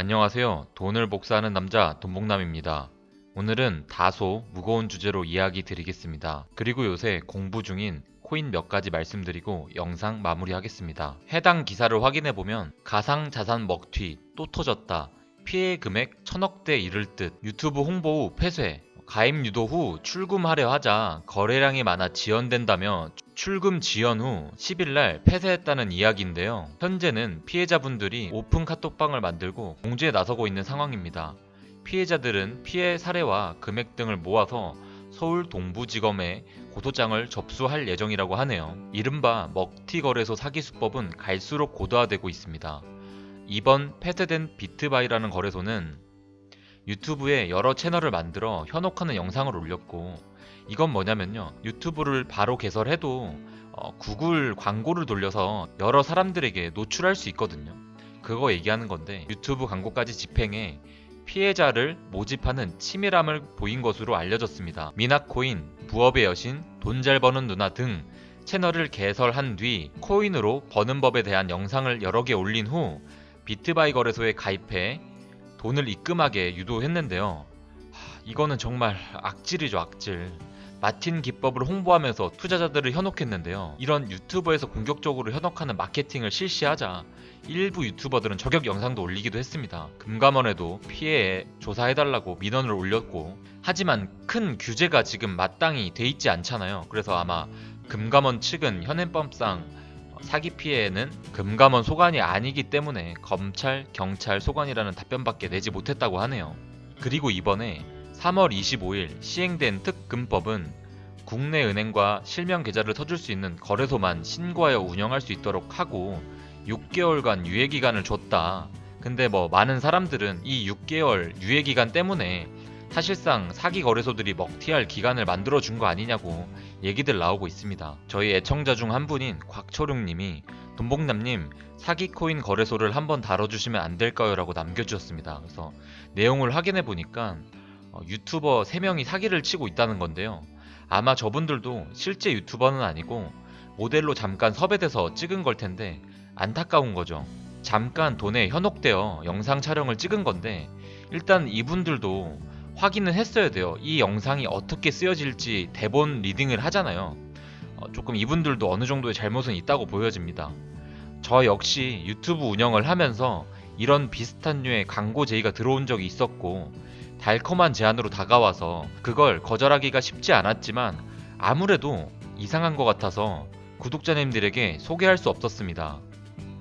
안녕하세요. 돈을 복사하는 남자 돈복남입니다. 오늘은 다소 무거운 주제로 이야기 드리겠습니다. 그리고 요새 공부 중인 코인 몇 가지 말씀드리고 영상 마무리하겠습니다. 해당 기사를 확인해보면 가상 자산 먹튀 또 터졌다. 피해 금액 천억대 이를 듯 유튜브 홍보 후 폐쇄 가입 유도 후 출금하려 하자 거래량이 많아 지연된다며 출금 지연 후 10일날 폐쇄했다는 이야기인데요. 현재는 피해자분들이 오픈 카톡방을 만들고 공지에 나서고 있는 상황입니다. 피해자들은 피해 사례와 금액 등을 모아서 서울 동부지검에 고소장을 접수할 예정이라고 하네요. 이른바 먹튀 거래소 사기 수법은 갈수록 고도화되고 있습니다. 이번 폐쇄된 비트바이라는 거래소는 유튜브에 여러 채널을 만들어 현혹하는 영상을 올렸고 이건 뭐냐면요. 유튜브를 바로 개설해도 어, 구글 광고를 돌려서 여러 사람들에게 노출할 수 있거든요. 그거 얘기하는 건데 유튜브 광고까지 집행해 피해자를 모집하는 치밀함을 보인 것으로 알려졌습니다. 미나코인, 부업의 여신, 돈 잘 버는 누나 등 채널을 개설한 뒤 코인으로 버는 법에 대한 영상을 여러 개 올린 후 비트바이 거래소에 가입해 돈을 입금하게 유도했는데요. 하, 이거는 정말 악질이죠, 악질. 마틴 기법을 홍보하면서 투자자들을 현혹했는데요. 이런 유튜버에서 공격적으로 현혹하는 마케팅을 실시하자 일부 유튜버들은 저격 영상도 올리기도 했습니다. 금감원에도 피해에 조사해달라고 민원을 올렸고 하지만 큰 규제가 지금 마땅히 돼 있지 않잖아요. 그래서 아마 금감원 측은 현행법상 사기 피해는 금감원 소관이 아니기 때문에 검찰, 경찰 소관이라는 답변밖에 내지 못했다고 하네요. 그리고 이번에 3월 25일 시행된 특금법은 국내 은행과 실명 계좌를 터줄 수 있는 거래소만 신고하여 운영할 수 있도록 하고 6개월간 유예 기간을 줬다. 근데 뭐 많은 사람들은 이 6개월 유예 기간 때문에 사실상 사기 거래소들이 먹튀할 기간을 만들어 준 거 아니냐고 얘기들 나오고 있습니다. 저희 애청자 중 한 분인 곽초룡님이 돈복남님 사기 코인 거래소를 한번 다뤄주시면 안 될까요? 라고 남겨주셨습니다. 그래서 내용을 확인해 보니까 어, 유튜버 3명이 사기를 치고 있다는 건데요. 아마 저분들도 실제 유튜버는 아니고 모델로 잠깐 섭외돼서 찍은 걸 텐데 안타까운 거죠. 잠깐 돈에 현혹되어 영상 촬영을 찍은 건데 일단 이분들도 확인은 했어야 돼요. 이 영상이 어떻게 쓰여질지 대본 리딩을 하잖아요. 어, 조금 이분들도 어느 정도의 잘못은 있다고 보여집니다. 저 역시 유튜브 운영을 하면서 이런 비슷한 류의 광고 제의가 들어온 적이 있었고 달콤한 제안으로 다가와서 그걸 거절하기가 쉽지 않았지만 아무래도 이상한 것 같아서 구독자님들에게 소개할 수 없었습니다.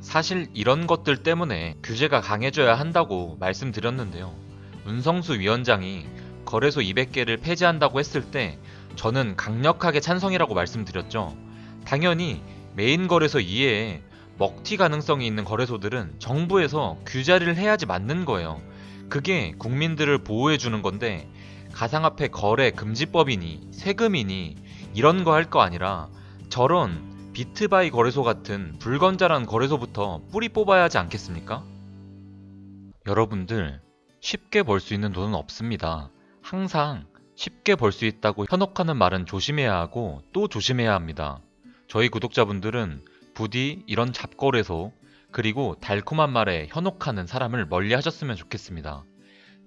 사실 이런 것들 때문에 규제가 강해져야 한다고 말씀드렸는데요. 문성수 위원장이 거래소 200개를 폐지한다고 했을 때 저는 강력하게 찬성이라고 말씀드렸죠. 당연히 메인 거래소 이외에 먹튀 가능성이 있는 거래소들은 정부에서 규제를 해야지 맞는 거예요. 그게 국민들을 보호해 주는 건데 가상화폐 거래 금지법이니 세금이니 이런 거 할거 아니라 저런 비트바이 거래소 같은 불건전한 거래소부터 뿌리 뽑아야 하지 않겠습니까? 여러분들 쉽게 벌 수 있는 돈은 없습니다. 항상 쉽게 벌 수 있다고 현혹하는 말은 조심해야 하고 또 조심해야 합니다. 저희 구독자분들은 부디 이런 잡거래소 그리고 달콤한 말에 현혹하는 사람을 멀리 하셨으면 좋겠습니다.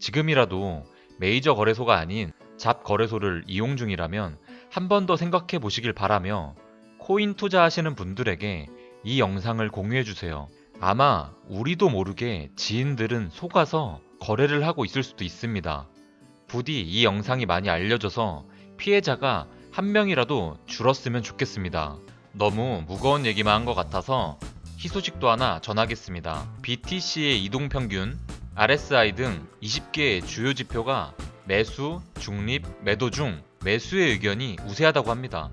지금이라도 메이저 거래소가 아닌 잡 거래소를 이용 중이라면 한 번 더 생각해 보시길 바라며 코인 투자하시는 분들에게 이 영상을 공유해 주세요. 아마 우리도 모르게 지인들은 속아서 거래를 하고 있을 수도 있습니다. 부디 이 영상이 많이 알려져서 피해자가 한 명이라도 줄었으면 좋겠습니다. 너무 무거운 얘기만 한 것 같아서 희소식도 하나 전하겠습니다. BTC의 이동평균, RSI 등 20개의 주요 지표가 매수, 중립, 매도 중 매수의 의견이 우세하다고 합니다.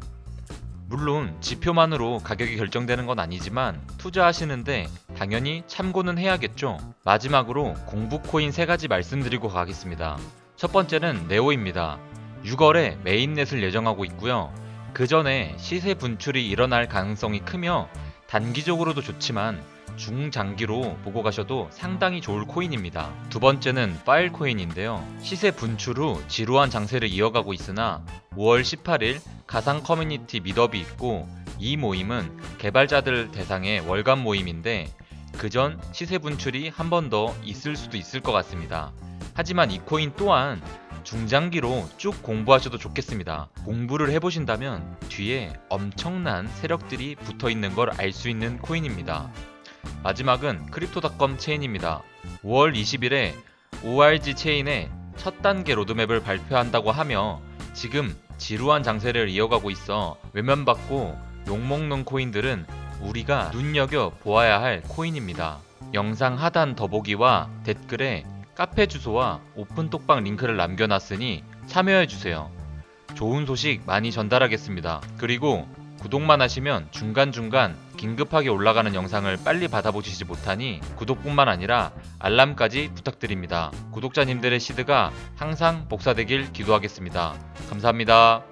물론 지표만으로 가격이 결정되는 건 아니지만 투자하시는데 당연히 참고는 해야겠죠. 마지막으로 공부 코인 세 가지 말씀드리고 가겠습니다. 첫 번째는 네오입니다. 6월에 메인넷을 예정하고 있고요. 그 전에 시세 분출이 일어날 가능성이 크며 단기적으로도 좋지만 중장기로 보고 가셔도 상당히 좋을 코인입니다. 두 번째는 파일 코인인데요. 시세 분출 후 지루한 장세를 이어가고 있으나 5월 18일 가상 커뮤니티 미더비 있고 이 모임은 개발자들 대상의 월간 모임인데 그전 시세 분출이 한 번 더 있을 수도 있을 것 같습니다. 하지만 이 코인 또한 중장기로 쭉 공부하셔도 좋겠습니다. 공부를 해보신다면 뒤에 엄청난 세력들이 붙어 있는 걸 알 수 있는 코인입니다. 마지막은 크립토닷컴 체인입니다. 5월 20일에 ORG 체인의 첫 단계 로드맵을 발표한다고 하며 지금 지루한 장세를 이어가고 있어 외면받고 욕먹는 코인들은 우리가 눈여겨 보아야 할 코인입니다. 영상 하단 더보기와 댓글에 카페 주소와 오픈톡방 링크를 남겨놨으니 참여해주세요. 좋은 소식 많이 전달하겠습니다. 그리고 구독만 하시면 중간중간 긴급하게 올라가는 영상을 빨리 받아보시지 못하니 구독뿐만 아니라 알람까지 부탁드립니다. 구독자님들의 시드가 항상 복사되길 기도하겠습니다. 감사합니다.